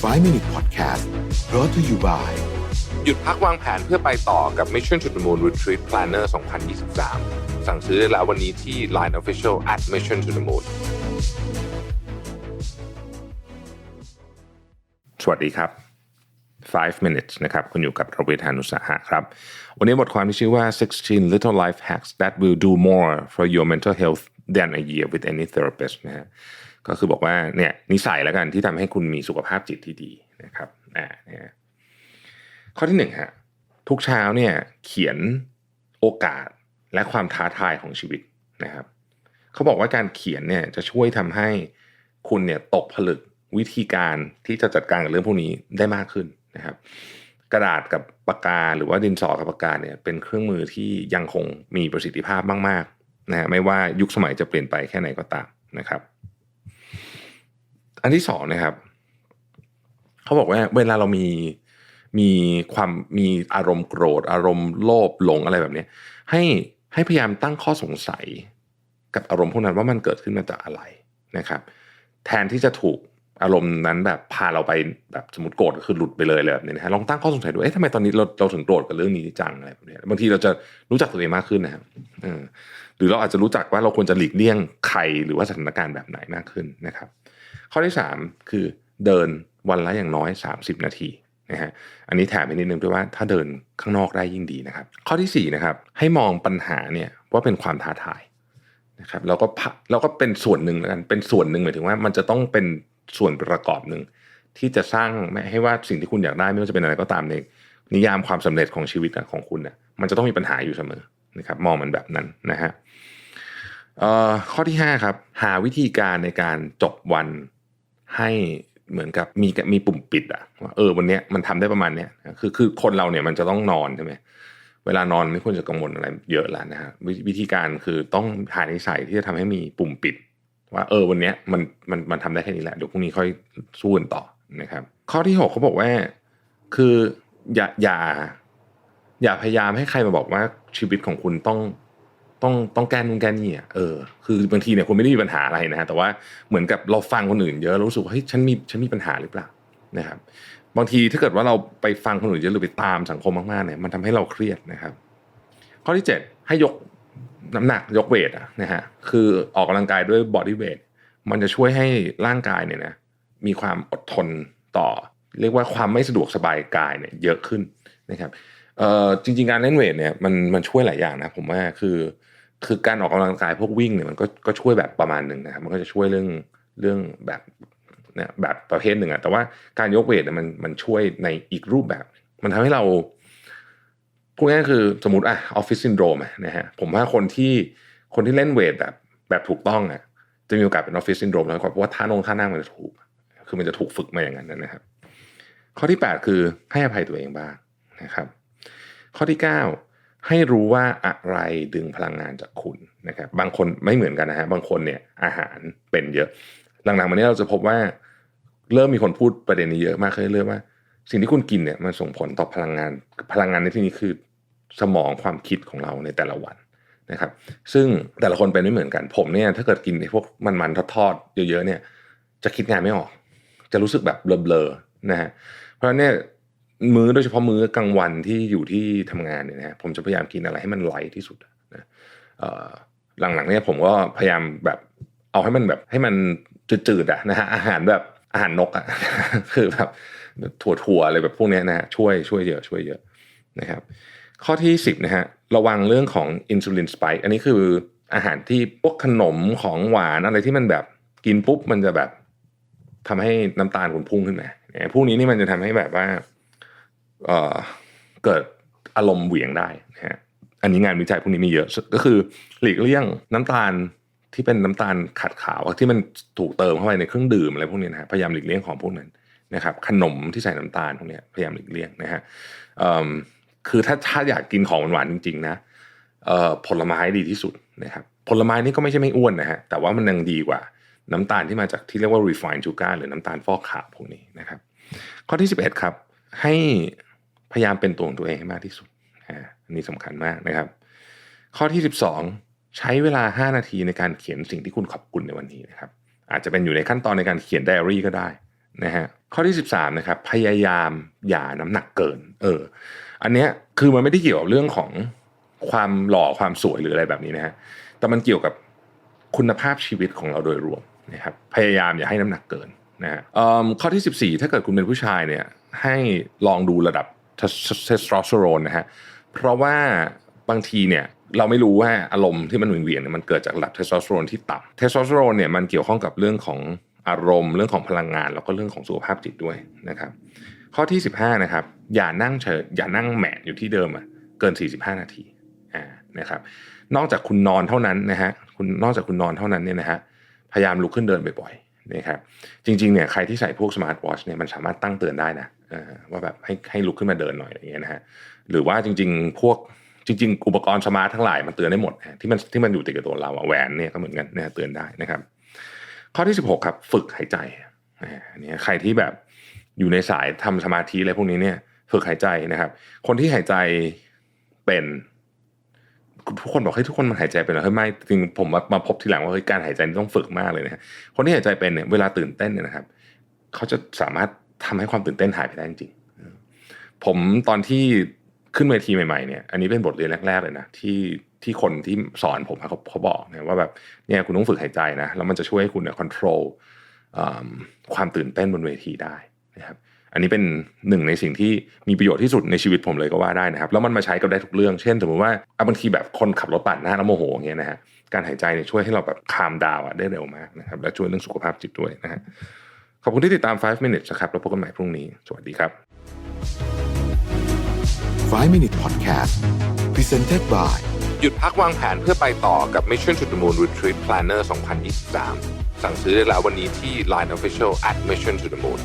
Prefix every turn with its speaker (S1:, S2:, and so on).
S1: 5 Minute Podcast brought to you by
S2: หยุดพักวางแผนเพื่อไปต่อกับ Mission to the Moon Retreat Planner 2023 สั่งซื้อได้แล้ววันนี้ที่ Line Official at Mission to the Moon สวัสดีครับ 5 minutes นะครับ คุณอยู่กับระเวทานุสาหะครับ วันนี้บทความที่ชื่อว่า 16 little life hacks that will do more for your mental health than a year with any therapist นะฮะ ก็คือบอกว่าเนี่ยนิสัยแล้วกันที่ทำให้คุณมีสุขภาพจิตที่ดีนะครับอ่าเนี่ยข้อที่หนึ่งฮะทุกเช้าเนี่ยเขียนโอกาสและความท้าทายของชีวิตนะครับเขาบอกว่าการเขียนเนี่ยจะช่วยทำให้คุณเนี่ยตกผลึกวิธีการที่จะจัดการกับเรื่องพวกนี้ได้มากขึ้นนะครับ กระดาษกับปากกาหรือว่าดินสอกับปากกาเนี่ยเป็นเครื่องมือที่ยังคงมีประสิทธิภาพมากๆนะฮะไม่ว่ายุคสมัยจะเปลี่ยนไปแค่ไหนก็ตามนะครับ อันที่สองนะครับเขาบอกว่าเวลาเรามีมีความมีอารมณ์โกรธ อารมณ์โลภหลงอะไรแบบนี้ให้ให้พยายามตั้งข้อสงสัย กับอารมณ์พวกนั้นว่ามันเกิดขึ้นมาจากอะไรนะครับ แทนที่จะถูกอารมณ์นั้นแบบพาเราไปแบบสมมติโกรธก็คือหลุดไปเลยเลยแบบนี้นะฮะลองตั้งข้อสงสัยดูเอ๊ะทำไมตอนนี้เราเราถึงโกรธกับเรื่องนี้จังอะไรแบบนี้บางทีเราจะรู้จักตัวเองมากขึ้นนะครับหรือเราอาจจะรู้จักว่าเราควรจะหลีกเลี่ยงใครหรือว่าสถานการณ์แบบไหนมากขึ้นนะครับ ข้อที่ 3 คือเดินวันละอย่างน้อย 30 นาทีนะฮะอันนี้แถมไปนิดนึงด้วยว่าถ้าเดินข้างนอกได้ยิ่งดีนะครับ ข้อที่4นะครับให้มองปัญหาเนี่ยว่าเป็นความท้าทายนะครับแล้วก็พะแล้วก็เป็นส่วนหนึ่งแล้วกันเป็นส่วนหนึ่งหมายถึงว่ามันจะต้องเป็นส่วนประกอบหนึ่งที่จะสร้างไม่ให้ว่าสิ่งที่คุณอยากได้ไม่ว่าจะเป็นอะไรก็ตามในนิยามความสำเร็จของชีวิตของคุณเนี่ยมันจะต้องมีปัญหาอยู่เสมอนะครับ มองมันแบบนั้นนะฮะข้อที่5ครับหาวิธีการในการจบวัน ให้เหมือนกับมีมีปุ่มปิดอะว่าเออวันเนี้ยมันทำได้ประมาณเนี้ยคือคือคนเราเนี่ยมันจะต้องนอนใช่ไหมเวลานอนไม่ควรจะกังวลอะไรเยอะแล้วนะฮะวิวิธีการคือต้องหานิสัยที่จะทำให้มีปุ่มปิด ว่าเออวันเนี้ยมันมันมันทำได้แค่นี้แหละเดี๋ยวพรุ่งนี้ค่อยสู้กันต่อนะครับ ข้อที่หกเขาบอกว่าคืออย่าอย่า อย่าพยายามให้ใครมาบอกว่าชีวิตของคุณต้อง ต้องต้องแก้นู่นแก้นี่อะเออคือบางทีเนี่ยคุณไม่ได้มีปัญหาอะไรนะฮะแต่ว่าเหมือนกับเราฟังคนอื่นเยอะเรารู้สึกว่าเฮ้ยฉันมีฉันมีปัญหาหรือเปล่านะครับ บางทีถ้าเกิดว่าเราไปฟังคนอื่นเยอะหรือไปตามสังคมมากๆเนี่ยมันทำให้เราเครียดนะครับ ข้อที่เจ็ดให้ยกน้ำหนักยกเวทอะนะฮะคือออกกำลังกายด้วยบอดี้เวทมันจะช่วยให้ร่างกายเนี่ยนะมีความอดทนต่อ เรียกว่าความไม่สะดวกสบายกายเนี่ยเยอะขึ้นนะครับ เอ่อจริง ๆ การเล่นเวทเนี่ยมันมันช่วยหลายอย่างนะผมว่าคือ คือการออกกำลังกายพวกวิ่งเนี่ยมันก็ก็ช่วยแบบประมาณหนึ่งนะครับมันก็จะช่วยเรื่องเรื่องแบบเนี่ยแบบประเภทหนึ่งอะแต่ว่าการยกเวทเนี่ยมันมันช่วยในอีกรูปแบบ มันทำให้เราพูดง่ายๆคือสมมติอะออฟฟิศซินโดรมนะฮะผมว่าคนที่คนที่เล่นเวทแบบแบบถูกต้องอะจะมีโอกาสเป็นออฟฟิศซินโดรมน้อยกว่าเพราะว่าท่านงท่านั่งมันจะถูก คือมันจะถูกฝึกมาอย่างนั้นนะครับ ข้อที่ 8 คือให้อภัยตัวเองบ้างนะครับ ข้อที่ 9 ให้รู้ว่าอะไรดึงพลังงานจากคุณนะครับบางคนไม่เหมือนกันนะฮะบางคนเนี่ยอาหารเป็นเยอะ หลังๆมานี้เราจะพบว่าเริ่มมีคนพูดประเด็นนี้เยอะมากขึ้นเรื่อยๆว่า สิ่งที่คุณกินเนี่ยมันส่งผลต่อพลังงานพลังงานในที่นี้คือสมองความคิดของเราในแต่ละวันนะครับซึ่งแต่ละคนเป็นไม่เหมือนกัน ผมเนี่ยถ้าเกิดกินพวกมันๆทอดๆเยอะๆเนี่ยจะคิดงานไม่ออก จะรู้สึกแบบเบลอๆนะฮะเพราะฉะนั้นเนี่ย มื้อโดยเฉพาะมื้อกลางวันที่อยู่ที่ทำงานเนี่ยนะฮะผมจะพยายามกินอะไรให้มันไลท์ที่สุดนะเออหลังๆเนี่ยผมก็พยายามแบบเอาให้มันแบบให้มันจืดๆอะนะฮะอาหารแบบอาหารนกอะคือแบบถั่วๆอะไรแบบพวกนี้นะฮะช่วยช่วยเยอะช่วยเยอะนะครับข้อที่ 10นะฮะระวังเรื่องของอินซูลินสไปค์อันนี้คืออาหารที่พวกขนมของหวานอะไรที่มันแบบกินปุ๊บมันจะแบบทำให้น้ำตาลคุณพุ่งขึ้นมาพวกนี้นี่มันจะทำให้แบบว่า เกิดอารมณ์เหวี่ยงได้นะฮะอันนี้งานวิจัยพวกนี้มีเยอะก็คือหลีกเลี่ยงน้ำตาลที่เป็นน้ำตาลขัดขาวที่มันถูกเติมเข้าไปในเครื่องดื่มอะไรพวกนี้นะฮะพยายามหลีกเลี่ยงของพวกนั้นนะครับ ขนมที่ใส่น้ำตาลพวกนี้พยายามหลีกเลี่ยงนะฮะคือถ้าถ้าอยากกินของหวานๆจริง ๆ นะผลไม้ดีที่สุดนะครับ ผลไม้นี่ก็ไม่ใช่ไม่อ้วนนะฮะแต่ว่ามันยังดีกว่า น้ำตาลที่มาจากที่เรียกว่า refined sugar หรือน้ำตาลฟอกขาวพวกนี้นะครับ ข้อที่ 11 ครับ ให้ พยายามเป็นตัวของตัวเองให้มากที่สุดอันนี้สำคัญมากนะครับ ข้อที่ 12 ใช้เวลา 5 นาทีในการเขียนสิ่งที่คุณขอบคุณในวันนี้นะครับ อาจจะเป็นอยู่ในขั้นตอนในการเขียนไดอารี่ก็ได้นะฮะข้อที่ 13นะครับพยายามอย่าน้ำหนักเกิน เออ อันเนี้ยคือมันไม่ได้เกี่ยวกับเรื่องของความหล่อความสวยหรืออะไรแบบนี้นะฮะแต่มันเกี่ยวกับคุณภาพชีวิตของเราโดยรวมนะครับพยายามอย่าให้น้ำหนักเกินนะฮะเอิ่มข้อที่ 14 ถ้าเกิดคุณเป็นผู้ชายเนี่ยให้ลองดูระดับ เทสโทสเตอโรนนะฮะเพราะว่าบางทีเนี่ยเราไม่รู้ว่าอารมณ์ที่มันหวิ่งเวียนเนี่ยมันเกิดจากระดับเทสโทสเตอโรนที่ต่ำเทสโทสเตอโรนเนี่ยมันเกี่ยวข้องกับเรื่องของอารมณ์เรื่องของพลังงาน แล้วก็เรื่องของสุขภาพจิตด้วยนะครับข้อที่ 15นะครับอย่านั่งเฉยอย่านั่งแหมะอยู่ที่เดิมอะเกิน 45 นาทีอ่านะครับนอกจากคุณนอนเท่านั้นนะฮะคุณนอกจากคุณนอนเท่านั้นเนี่ยนะฮะพยายามลุกขึ้นเดินบ่อยๆนะครับจริงๆเนี่ยใครที่ใส่พวกสมาร์ทวอชเนี่ยมันสามารถตั้งเตือนได้นะ ว่าแบบให้ให้ลุกขึ้นมาเดินหน่อยอย่างเงี้ยนะฮะหรือว่าจริง ๆ พวกจริง ๆ อุปกรณ์สมาร์ททั้งหลายมันเตือนได้หมดที่มันที่มันอยู่ติดกับตัวเราแหวนเนี่ยก็เหมือนกันนะฮะเตือนได้นะครับ ข้อที่ 16 ครับ ฝึกหายใจอ่าเนี่ยใครที่แบบอยู่ในสายทำสมาธิอะไรพวกนี้เนี่ย ฝึกหายใจนะครับ คนที่หายใจเป็นทุกคนบอกให้ยทุกคนมันหายใจเป็นเหรอเฮ้ยไม่จริงผมมามาพบทีหลังว่าเฮ้ยการหายใจนี่ต้องฝึกมากเลยนะฮะคนที่หายใจเป็นเนี่ยเวลาตื่นเต้นเนี่ยนะครับ เขาจะสามารถ ทำให้ความตื่นเต้นหายไปได้จริงผมตอนที่ขึ้นเวทีใหม่ๆเนี่ย อันนี้เป็นบทเรียนแรกๆเลยนะที่ที่คนที่สอนผมอะเขาเขาบอกเนี่ยว่าแบบเนี่ยคุณต้องฝึกหายใจนะแล้วมันจะช่วยให้คุณเนี่ยควบคุมความตื่นเต้นบนเวทีได้นะครับ อันนี้เป็นหนึ่งในสิ่งที่มีประโยชน์ที่สุดในชีวิตผมเลยก็ว่าได้นะครับ แล้วมันมาใช้กับได้ทุกเรื่อง เช่นสมมติว่าบางทีแบบคนขับรถปาดหน้าแล้วโมโหอย่างเงี้ยนะฮะการหายใจเนี่ยช่วยให้เราแบบคามดาวได้เร็วมากนะครับ และช่วยเรื่องสุขภาพจิตด้วยนะฮะ ขอบคุณที่ติดตาม 5 minutes นะครับแล้วพบกันใหม่พรุ่งนี้ สวัสดีครับ
S1: 5 Minute Podcast Presented by
S2: หยุดพักวางแผนเพื่อไปต่อกับ Mission to the Moon Retreat Planner 2023 สั่งซื้อได้แล้ววันนี้ที่ Line Official at Mission to the Moon